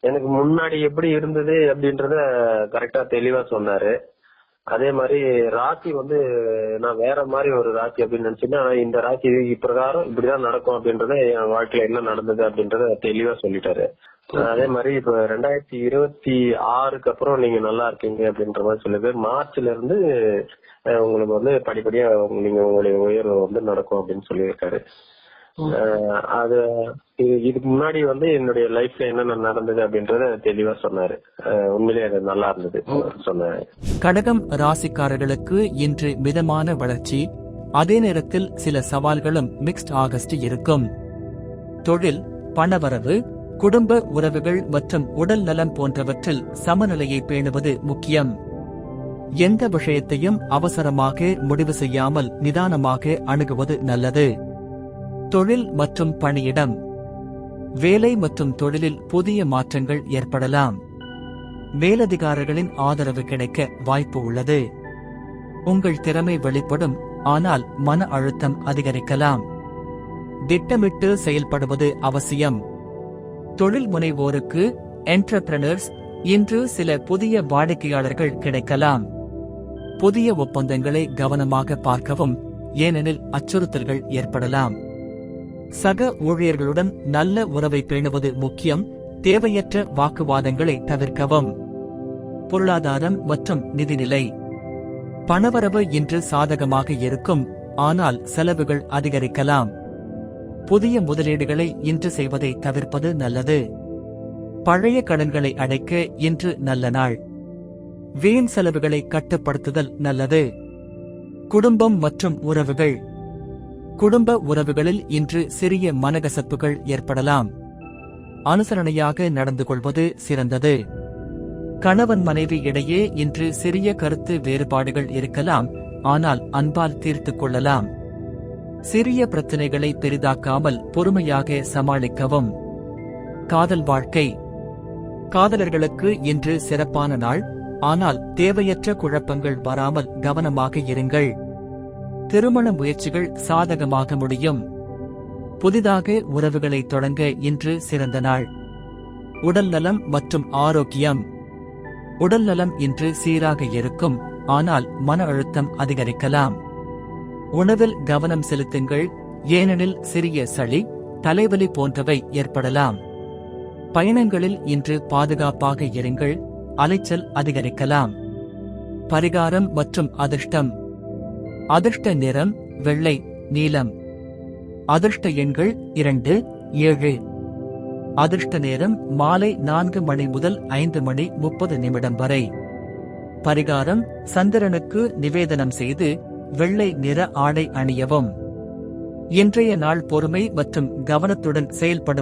எனக்கு முன்னாடி எப்படி இருந்தது அப்படின்றத கரெக்டா தெளிவா சொன்னாரு. அதே மாதிரி ராசி வந்து நான் வேற மாதிரி ஒரு ராசி அப்படின்னு நினைச்சேன்னா இந்த ராசி இப்பிரகாரம் இப்படிதான் நடக்கும் அப்படின்றத என் வாழ்க்கையில என்ன நடந்தது அப்படின்றத தெளிவா சொல்லிட்டாரு. அதே மாதிரி இப்ப ரெண்டாயிரத்தி இருபத்தி ஆறுக்கு அப்புறம் நீங்க நல்லா இருக்கீங்க அப்படின்ற மாதிரி சொல்லுது. மார்ச்ல இருந்து உங்களுக்கு வந்து படிப்படியா நீங்க உங்களுடைய உயர்வு வந்து நடக்கும் அப்படின்னு சொல்லியிருக்காரு. அது இது- இதுக்கு முன்னாடி வந்து என்னுடைய லைஃப்ல என்னென்ன நடந்தது அப்படின்றத தெளிவா சொன்னாரு. அஹ், உண்மையிலேயே அது நல்லா இருந்தது சொன்னாரு. கடகம் ராசிக்காரர்களுக்கு இன்று மிதமான வளர்ச்சி. அதே நேரத்தில் சில சவால்களும் மிக்ஸ்ட் ஆகஸ்ட் இருக்கும். தொழில் பணவரவு குடும்ப உறவுகள் மற்றும் உடல் நலம் போன்றவற்றில் சமநிலையை பேணுவது முக்கியம். எந்த விஷயத்தையும் அவசரமாக முடிவு செய்யாமல் நிதானமாக அணுகுவது நல்லது. தொழில் மற்றும் பணியிடம். வேலை மற்றும் தொழிலில் புதிய மாற்றங்கள் ஏற்படலாம். மேலதிகாரிகளின் ஆதரவு கிடைக்க வாய்ப்பு உள்ளது. உங்கள் திறமை வெளிப்படும் ஆனால் மன அழுத்தம் அதிகரிக்கலாம். திட்டமிட்டு செயல்படுவது அவசியம். தொழில் முனைவோருக்கு என்டர்பிரனர்ஸ் இன்று சில புதிய வாடிக்கையாளர்கள் கிடைக்கலாம். புதிய ஒப்பந்தங்களை கவனமாக பார்க்கவும் ஏனெனில் அச்சுறுத்தல்கள் ஏற்படலாம். சக ஊழியர்களுடன் நல்ல உறவை பேணுவது முக்கியம் தேவையற்ற வாக்குவாதங்களை தவிர்க்கவும். பொருளாதாரம் மற்றும் நிதிநிலை. பணவரவு இன்று சாதகமாக இருக்கும் ஆனால் செலவுகள் அதிகரிக்கலாம். புதிய முதலீடுகளை இன்று செய்வதை தவிர்ப்பது நல்லது. பழைய கடன்களை அடைக்க இன்று நல்ல நாள். வீண் செலவுகளை கட்டுப்படுத்துதல் நல்லது. குடும்பம் மற்றும் உறவுகள். குடும்ப உறவுகளில் இன்று சிறிய மனகசப்புகள் ஏற்படலாம். அனுசரணையாக நடந்து கொள்வது சிறந்தது. கணவன் மனைவி இடையே இன்று சிறிய கருத்து வேறுபாடுகள் இருக்கலாம் ஆனால் அன்பால் தீர்த்துக் கொள்ளலாம். சிறிய பிரச்சனைகளை பெரிதாக்காமல் பொறுமையாக சமாளிக்கவும். காதல் வாழ்க்கை. காதலர்களுக்கு இன்று சிறப்பான நாள் ஆனால் தேவையற்ற குழப்பங்கள் வராமல் கவனமாக இருங்கள். திருமண முயற்சிகள் சாதகமாக முடியும். புதிதாக உறவுகளை தொடங்க இன்று சிறந்த நாள். உடல்நலம் மற்றும் ஆரோக்கியம். உடல்நலம் இன்று சீராக இருக்கும் ஆனால் மன அழுத்தம் அதிகரிக்கலாம். உணவில் கவனம் செலுத்துங்கள் ஏனெனில் சிறிய சளி தலைவலி போன்றவை ஏற்படலாம். பயணங்களில் இன்று பாதுகாப்பாக இருங்கள் அலைச்சல் அதிகரிக்கலாம். பரிகாரம் மற்றும் அதிர்ஷ்டம். அதிர்ஷ்ட நிறம் வெள்ளை நீலம். அதிர்ஷ்ட எண்கள் இரண்டு ஏழு. அதிர்ஷ்ட நேரம் மாலை நான்கு மணி முதல் ஐந்து மணி முப்பது நிமிடம் வரை. பரிகாரம் சந்திரனுக்கு நிவேதனம் செய்து வெள்ளை நிற ஆடை அணியவும். இன்றைய நாள் பொறுமை மற்றும் கவனத்துடன் செயல்படும்